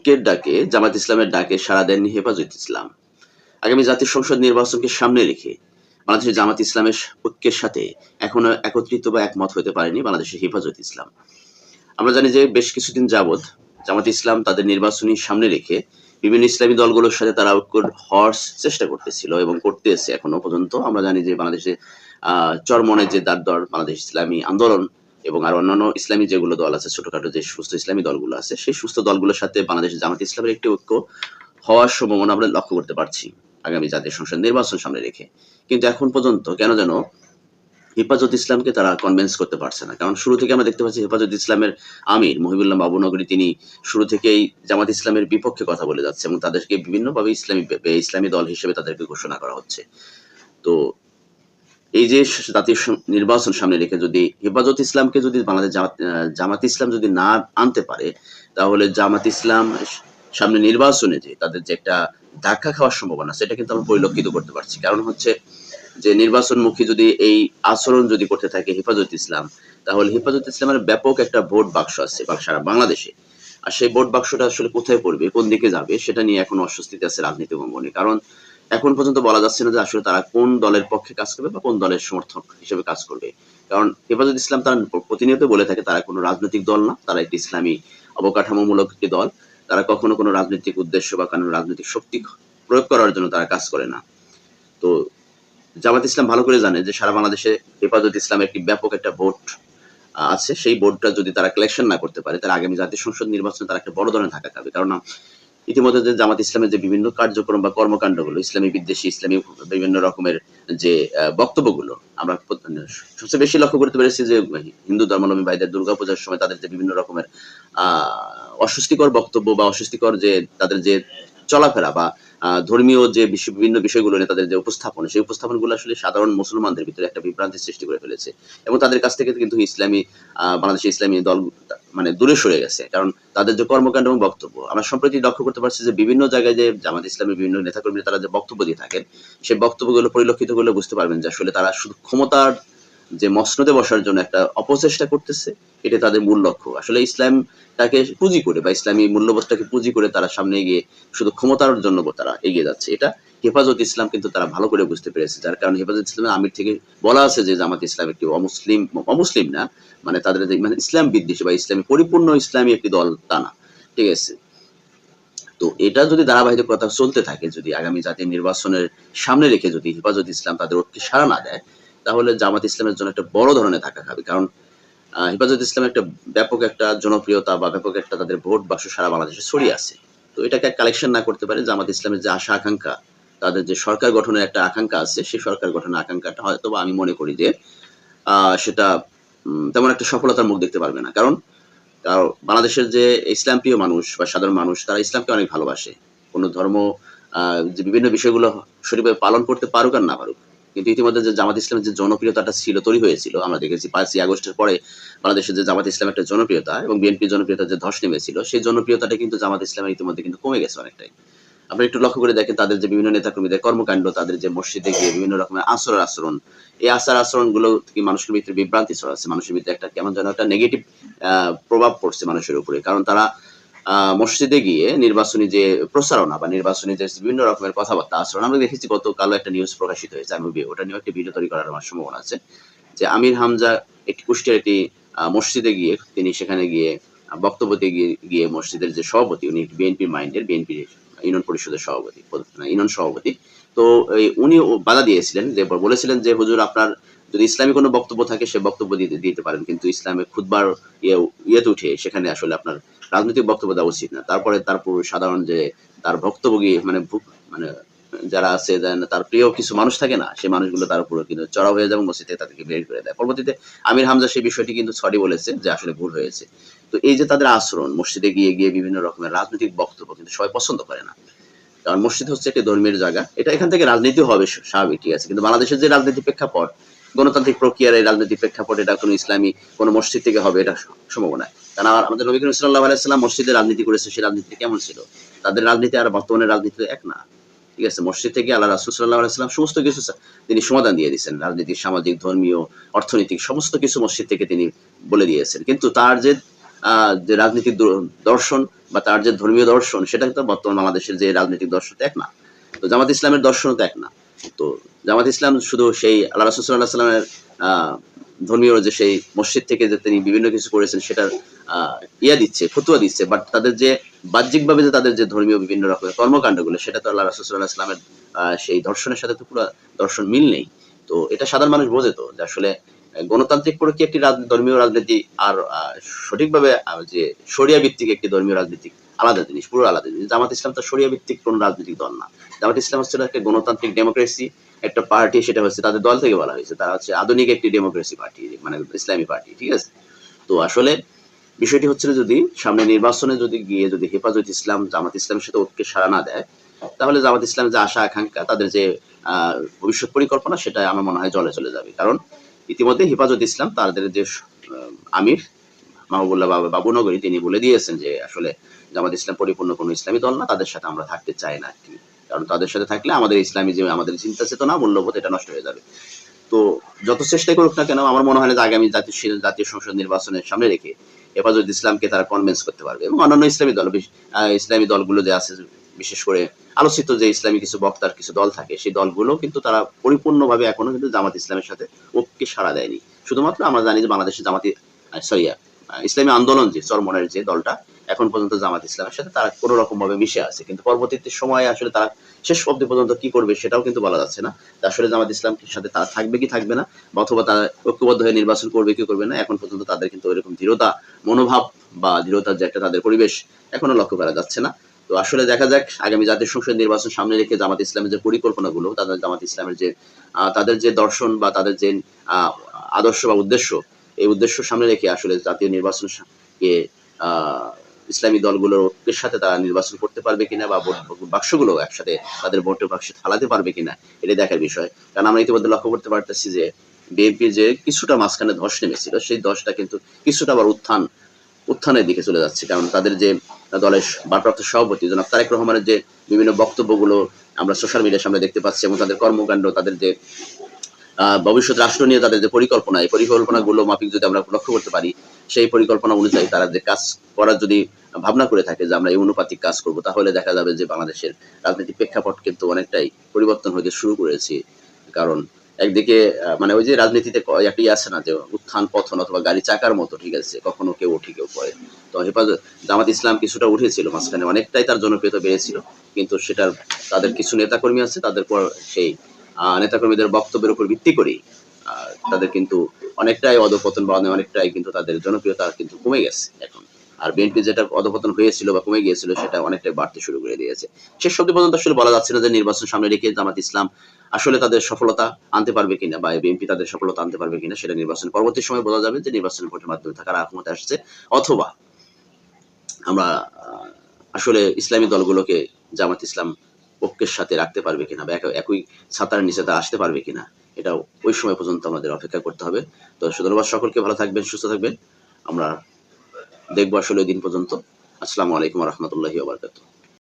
ঐক্যের ডাকে জামাত ইসলামের ডাকে সাড়া দেননি হেফাজত ইসলাম। আগামী জাতীয় সংসদ নির্বাচনকে সামনে রেখে বাংলাদেশের জামাত ইসলামের ঐক্যের সাথে এখনও একত্রিত বা একমত হতে পারেনি বাংলাদেশের হেফাজত ইসলাম। আমরা জানি যে বেশ কিছুদিন যাবৎ জামাত ইসলাম তাদের নির্বাচনী সামনে রেখে বিভিন্ন ইসলামী দলগুলোর সাথে তারা ঐক্য হওয়ার চেষ্টা করতেছিল এবং করতেছে এখনও পর্যন্ত। আমরা জানি যে বাংলাদেশে, আহ চরমনে যে দার দর বাংলাদেশ ইসলামী আন্দোলন এবং আর অন্যান্য ইসলামী যেগুলো দল আছে, ছোটখাটো যে সুস্থ ইসলামী দলগুলো আছে, সেই সুস্থ দলগুলোর সাথে বাংলাদেশের জামাত ইসলামের একটি ঐক্য হওয়ার সম্ভাবনা আমরা লক্ষ্য করতে পারছি আগামী জাতীয় সংসদ নির্বাচন সামনে রেখে। কিন্তু এখন পর্যন্ত কেন যেন হেফাজত ইসলামকে তারা কনভিন্স করতে পারছে না? কারণ শুরু থেকে আমরা দেখতে পাচ্ছি হেফাজত ইসলামের আমির মহিবুল্লাহ বাবুনগরী তিনি শুরু থেকেই জামাত ইসলামের বিপক্ষে কথা বলে যাচ্ছে এবং তাদেরকে বিভিন্নভাবে ইসলামী ইসলামী দল হিসেবে তাদেরকে ঘোষণা করা হচ্ছে। তো এই যে জাতীয় নির্বাচন সামনে রেখে যদি হেফাজত ইসলামকে যদি বাংলাদেশ জামাত ইসলাম যদি না আনতে পারে, তাহলে জামাত ইসলাম সামনে নির্বাচনে যে তাদের যে একটা ধাক্কা খাওয়ার সম্ভাবনা, সেটা কিন্তু আমরা পরিলক্ষিত করতে পারছি। কারণ হচ্ছে যে নির্বাচনমুখী যদি এই আচরণ যদি করতে থাকে হেফাজত ইসলাম, তাহলে হেফাজত ইসলামের ব্যাপক একটা ভোট বাক্স আছে সারা বাংলাদেশে। আর সেই ভোট বাক্সটা আসলে কোথায় পড়বে, কোন দিকে যাবে, সেটা নিয়ে এখন অস্বস্তিতে আছে রাজনীতি অঙ্গনে কারণ এখন পর্যন্ত বলা যাচ্ছে না যে আসলে তারা কোন দলের পক্ষে কাজ করবে বা কোন দলের সমর্থক হিসেবে কাজ করবে। কারণ হেফাজত ইসলাম তারা প্রতিনিয়ত বলে থাকে, তারা কোনো রাজনৈতিক দল না, তারা একটি ইসলামী অবকাঠামোমূলক একটি দল। তারা কখনো কোনো রাজনৈতিক উদ্দেশ্য বা কোনো রাজনৈতিক শক্তি প্রয়োগ করার জন্য তারা কাজ করে না। তো জামাত ইসলাম ভালো করে জানে যে সারা বাংলাদেশে হেফাজত ইসলামের একটি ব্যাপক একটা ভোট আছে। সেই ভোটটা যদি তারা কালেকশন না করতে পারে, তাহলে আগামী জাতীয় সংসদ নির্বাচনে তারা একটা বড় ধরনের ধাক্কা খাবে। কারণ ইতিমধ্যে যে জামাত ইসলামের যে বিভিন্ন কার্যক্রম বা কর্মকাণ্ডগুলো, ইসলামী বিদ্বেষী, ইসলামী বিভিন্ন রকমের যে বক্তব্যগুলো, আমরা সবচেয়ে বেশি লক্ষ্য করতে পেরেছি যে, হিন্দু ধর্মাবলম্বী ভাইদের দুর্গাপূজার সময় তাদের যে বিভিন্ন রকমের, আহ, অস্বস্তিকর বক্তব্য বা অস্বস্তিকর যে, তাদের যে চলাফেরা বা ধর্মীয় যে বিভিন্ন বিষয়গুলো নিয়ে তাদের যে উপস্থাপন সেই উপস্থাপনগুলো আসলে সাধারণ মুসলমানদের ভিতরে একটা বিভ্রান্তি সৃষ্টি করে ফেলেছে। এবং তাদের কাছ থেকে কিন্তু ইসলামী আহ, বাংলাদেশের ইসলামী দল মানে দূরে সরে গেছে। কারণ তাদের যে কর্মকাণ্ড এবং বক্তব্য আমরা সম্প্রতি লক্ষ্য করতে পারছি যে বিভিন্ন জায়গায় যে জামাত ইসলামের বিভিন্ন নেতাকর্মী তারা যে বক্তব্য দিয়ে থাকেন সেই বক্তব্যগুলো পরিলক্ষিত করলে বুঝতে পারবেন যে আসলে তারা শুধু ক্ষমতার যে মসনদে বসার জন্য একটা অপচেষ্টা করতেছে, এটা তাদের মূল লক্ষ্য। আসলে ইসলামটাকে পুঁজি করে বা ইসলামী মূল্যবোধটাকে পুঁজি করে তারা সামনে এগিয়ে শুধু ক্ষমতার জন্য তারা এগিয়ে যাচ্ছে। এটা হেফাজত ইসলাম কিন্তু তারা ভালো করে বুঝতে পেরেছে, যার কারণে হেফাজত ইসলামের আমির থেকে বলা আছে যে জামাত ইসলাম একটি অমুসলিম অমুসলিম না মানে তাদের মানে ইসলাম বিদ্বেষী বা ইসলামী পরিপূর্ণ ইসলামী একটি দল তা না। ঠিক আছে? তো এটা যদি ধারাবাহিকতা চলতে থাকে, যদি আগামী জাতীয় নির্বাচনের সামনে রেখে যদি হেফাজত ইসলাম তাদের ঐক্যে সাড়া না দেয় তাহলে জামাত ইসলামের জন্য একটা বড় ধরনের ধাক্কা খাবে। কারণ হেফাজত ইসলাম একটা ব্যাপক একটা জনপ্রিয়তা বা ব্যাপক একটা তাদের ভোট বাক্স সারা বাংলাদেশে ছড়িয়ে আছে। তো এটাকে কালেকশন না করতে পারে জামাত ইসলামের যে আশা, আকাঙ্ক্ষা, তাদের যে সরকার গঠনের একটা আকাঙ্ক্ষা আছে, সেই সরকার গঠনের আকাঙ্ক্ষাটা হয়তো বা আমি মনে করি যে সেটা তেমন একটা সফলতার মুখ দেখতে পারবে না। কারণ বাংলাদেশের যে ইসলাম প্রিয় মানুষ বা সাধারণ মানুষ, তারা ইসলামকে অনেক ভালোবাসে। কোনো ধর্ম যে বিভিন্ন বিষয়গুলো সঠিকভাবে পালন করতে পারুক আর না পারুক। কিন্তু ইতিমধ্যে যে জামাত ইসলামের যে জনপ্রিয়তাটা ছিল, তৈরি হয়েছিল, আমরা দেখেছি পাঁচই আগস্টের পরে বাংলাদেশের যে জামাত ইসলাম একটা জনপ্রিয়তা এবং বিএনপি জনপ্রিয়তা যে ধস নেমেছিল, সেই জনপ্রিয়তাটা কিন্তু জামাত ইসলামের ইতিমধ্যে কিন্তু কমে গেছে অনেকটাই। আপনি একটু লক্ষ্য করে দেখেন, তাদের যে বিভিন্ন নেতাকর্মীদের কর্মকাণ্ড, তাদের যে মসজিদে গিয়ে বিভিন্ন রকমের আচরণ আচরণ, এই আচার আচরণগুলো থেকে মানুষের ভিতরে বিভ্রান্তি ছড়াচ্ছে? মানুষের ভিতরে একটা কেমন যেন একটা নেগেটিভ প্রভাব পড়ছে মানুষের উপরে। কারণ তারা মসজিদে গিয়ে নির্বাচনী যে প্রচারণা বা নির্বাচনী যে বিভিন্ন রকমের কথাবার্তা আচরণ, আমরা দেখেছি গতকালও একটা নিউজ প্রকাশিত হয়েছে, আমি ওটা নিয়ে একটা ভিডিও তৈরি করার আমার সম্ভাবনা আছে, যে আমির হামজা একটি কুষ্টিয়ার একটি মসজিদে গিয়ে তিনি সেখানে গিয়ে বক্তব্য দিয়ে গিয়ে গিয়ে মসজিদের যে সভাপতি, উনি বিএনপি মাইন্ডের বিএনপি ইউনিয়ন পরিষদের সভাপতি ইউনিয়ন সভাপতি। তো উনি বাধা দিয়েছিলেন, যে বলেছিলেন যে, হুজুর, আপনার যদি ইসলামী কোনো বক্তব্য থাকে, সে বক্তব্য দিতে দিতে পারেন। কিন্তু ইসলামে খুদবার ইয়ে ইয়েতে উঠে সেখানে আসলে আপনার রাজনৈতিক বক্তব্য দেওয়া উচিত না। তারপরে তারপর সাধারণ যে তার ভক্তব্য গিয়ে মানে মানে যারা আছে তার প্রিয় কিছু মানুষ থাকে না সেই মানুষগুলো তার উপরে কিন্তু চড়া হয়ে যাবে মসজিদে তাদেরকে বের করে দেয়। পরবর্তীতে আমির হামজা সেই বিষয়টি কিন্তু সরি বলেছে যে আসলে ভুল হয়েছে। তো এই যে তাদের আচরণ, মসজিদে গিয়ে গিয়ে বিভিন্ন রকমের রাজনৈতিক বক্তব্য কিন্তু সবাই পছন্দ করে না। কারণ মসজিদ হচ্ছে একটি ধর্মের জায়গা। এটা এখান থেকে রাজনীতি হবে স্বাভাবিক, ঠিক আছে। কিন্তু বাংলাদেশের যে রাজনীতি প্রেক্ষাপট গণতান্ত্রিক প্রক্রিয়ার এই রাজনৈতিক প্রেক্ষাপট এটা কোনো ইসলামী কোনো মসজিদ থেকে হবে এটা সম্ভাবনা। কারণ আমাদের নবী করিম সাল্লাহ আলাইসাল্লাম মসজিদে রাজনীতি করেছে, সেই রাজনীতি কেমন ছিল? তাদের রাজনীতি আর বর্তমানের রাজনীতি এক না। ঠিক আছে, মসজিদ থেকে আল্লাহ রাসুল সাল্লাহ আলাইসাল্লাম সমস্ত কিছু তিনি সমাধান দিয়ে দিয়েছেন। রাজনীতিক সামাজিক, ধর্মীয়, অর্থনৈতিক সমস্ত কিছু মসজিদ থেকে তিনি বলে দিয়েছেন। কিন্তু তার যে যে রাজনৈতিক দ- দর্শন বা তার যে ধর্মীয় দর্শন, সেটা তো বর্তমান বাংলাদেশের যে রাজনৈতিক দর্শন এক না। তো জামাত ইসলামের দর্শন তো এক না। তো জামাত ইসলাম শুধু সেই আল্লাহ রাসুল্লাহ সাল্লামের আহ, ধর্মীয় যে সেই মসজিদ থেকে যে তিনি বিভিন্ন কিছু করেছেন সেটার ইয়া দিচ্ছে ফতুয়া দিচ্ছে বাট তাদের যে বাহ্যিকভাবে যে তাদের যে ধর্মীয় বিভিন্ন রকমের কর্মকাণ্ডগুলো সেটা তো আল্লাহ রাসুল্লাহ ইসলামের সেই দর্শনের সাথে তো পুরো দর্শন মিল নেই। তো এটা সাধারণ মানুষ বোঝে তো যে আসলে গণতান্ত্রিক প্রক্রিয়া একটি ধর্মীয় রাজনীতি আর সঠিকভাবে যে সরিয়া ভিত্তিক একটি ধর্মীয় রাজনীতি আলাদা জিনিস, পুরো আলাদা জিনিস। জামাত ইসলাম তো সরিয়া ভিত্তিক কোন রাজনৈতিক দল না। জামাত ইসলাম হচ্ছে একটা গণতান্ত্রিক ডেমোক্রেসি একটা পার্টি সেটা হচ্ছে তাদের দল থেকে বলা হয়েছে। তারা হচ্ছে আধুনিক একটি ডেমোক্রেসি পার্টি মানে ইসলামী পার্টি ঠিক আছে? তো আসলে বিষয়টি হচ্ছে যদি সামনে নির্বাচনে যদি গিয়ে যদি হেফাজত ইসলাম, জামাত ইসলামের সাথে ঐক্যে সাড়া না দেয়, তাহলে জামাত ইসলাম যে আশা, আকাঙ্ক্ষা, তাদের যে ভবিষ্যৎ পরিকল্পনা, সেটা আমার মনে হয় জলে চলে যাবে। কারণ ইতিমধ্যে হেফাজত ইসলাম তাদের যে আমির মাহবুল্লাহ বাবু, বাবুনগরী তিনি বলে দিয়েছেন যে আসলে জামাত ইসলাম পরিপূর্ণ কোনো ইসলামী দল না, তাদের সাথে আমরা থাকতে চাই না আর কি। কারণ তাদের সাথে থাকলে আমাদের ইসলামী যে, আমাদের চিন্তা চেতনা, মূল্যবোধ এটা নষ্ট হয়ে যাবে। তো যত চেষ্টাই করুক না কেন, আমার মনে হয় না যে আগামী জাতীয় জাতীয় সংসদ নির্বাচনের সামনে রেখে হেফাজত ইসলামকে তারা কনভিন্স করতে পারবে এবং অন্যান্য ইসলামী দল ইসলামী দলগুলো যে আছে, বিশেষ করে আলোচিত যে ইসলামী কিছু বক্তার কিছু দল থাকে, সেই দলগুলো কিন্তু তারা পরিপূর্ণভাবে এখনও কিন্তু জামাত ইসলামের সাথে ঐক্যে সাড়া দেয়নি। শুধুমাত্র আমরা জানি যে বাংলাদেশের জামাতি সরি ইসলামী আন্দোলন যে চরমনের যে দলটা, এখন পর্যন্ত জামাত ইসলামের সাথে তারা কোনো রকম ভাবে মিশে আছে। কিন্তু পরবর্তীতে সময়ে আসলে তারা শেষ অব্দি পর্যন্ত কি করবে সেটাও কিন্তু বলা যাচ্ছে না। আসলে জামাত ইসলামের সাথে তারা থাকবে কি থাকবে না অথবা তারা ঐক্যবদ্ধ হয়ে নির্বাচন করবে কি করবে না, এখন পর্যন্ত তাদের কিন্তু ওইরকম দৃঢ়তা, মনোভাব বা দৃঢ়তার যে একটা তাদের পরিবেশ এখনও লক্ষ্য করা যাচ্ছে না। তো আসলে দেখা যাক, আগামী জাতীয় সংসদ নির্বাচন সামনে রেখে জামাত ইসলামের যে পরিকল্পনাগুলো, তাদের জামাত ইসলামের যে তাদের যে দর্শন বা তাদের যে আদর্শ বা উদ্দেশ্য এই উদ্দেশ্য সামনে রেখে আসলে জাতীয় নির্বাচন কে আহ, ইসলামী দলগুলোর ঐক্যের সাথে তারা নির্বাচন করতে পারবে কিনা বা বাক্সগুলো একসাথে তাদের ভোটের বাক্সে থালাতে পারবে কিনা এটা দেখার বিষয়। কারণ আমরা ইতিমধ্যে লক্ষ্য করতে পারতেছি যে বিএনপি যে কিছুটা মাঝখানে ধস নেমেছিল সেই ধসটা কিন্তু কিছুটা আবার উত্থান উত্থানের দিকে চলে যাচ্ছে। কারণ তাদের যে দলের ভারপ্রাপ্ত সভাপতি জনাব তারেক রহমানের যে বিভিন্ন বক্তব্যগুলো আমরা সোশ্যাল মিডিয়ার সামনে দেখতে পাচ্ছি এবং তাদের কর্মকাণ্ড তাদের যে ভবিষ্যৎ রাষ্ট্র নিয়ে তাদের যে পরিকল্পনা, এই পরিকল্পনাগুলো মাফিক যদি আমরা লক্ষ্য করতে পারি, সেই পরিকল্পনা অনুযায়ী তারা যে কাজ করার যদি ভাবনা করে থাকে যে আমরা এই অনুপাতিক কাজ করব, তাহলে দেখা যাবে যে বাংলাদেশের রাজনৈতিক প্রেক্ষাপট কিন্তু অনেকটাই পরিবর্তন হতে শুরু করেছে। কারণ একদিকে মানে ওই যে রাজনীতিতে একটি আছে না, যে উত্থান পথন অথবা গাড়ি চাকার মতো, ঠিক আছে, কখনো কেউ উঠে কেউ পড়ে। তো হেফাজত, জামাত ইসলাম কিছুটা উঠেছিল, মাঝখানে অনেকটাই তার জনপ্রিয়তা বেড়েছিল, কিন্তু সেটার, তাদের কিছু নেতাকর্মী আছে, তাদের পর সেই নেতাকর্মীদের বক্তব্যের উপর ভিত্তি আহ, তাদের কিন্তু অনেকটাই অধপতন বা অনেকটাই কিন্তু তাদের জনপ্রিয়তা কিন্তু কমে গেছে এখন। আর বিএনপি যেটা অধপতন হয়েছিল বা কমে গিয়েছিল সেটা অনেকটাই বাড়তে শুরু করে দিয়েছে। শেষ অব্দি পর্যন্ত আসলে বলা যাচ্ছে না যে নির্বাচন সামনে রেখে জামাত ইসলাম আসলে তাদের সফলতা আনতে পারবে কিনা বা বিএনপি তাদের সফলতা আনতে পারবে কিনা সেটা নির্বাচন পরবর্তী সময় বোঝা যাবে যে নির্বাচন ভোটের মাধ্যমে থাকার ক্ষমতা আসছে। অথবা আমরা আসলে ইসলামী দলগুলোকে জামাত ইসলাম ঐক্যের সাথে রাখতে পারবে কিনা বা এক- একই ছাতার নিচে তা আসতে পারবে কিনা এটা ওই সময় পর্যন্ত আমাদের অপেক্ষা করতে হবে। তো ধন্যবাদ সকলকে, ভালো থাকবেন, সুস্থ থাকবেন। আমরা দেখব আসলে দিন পর্যন্ত। আসসালামু আলাইকুম রহমতুল্লাহি ওবরকাতুহ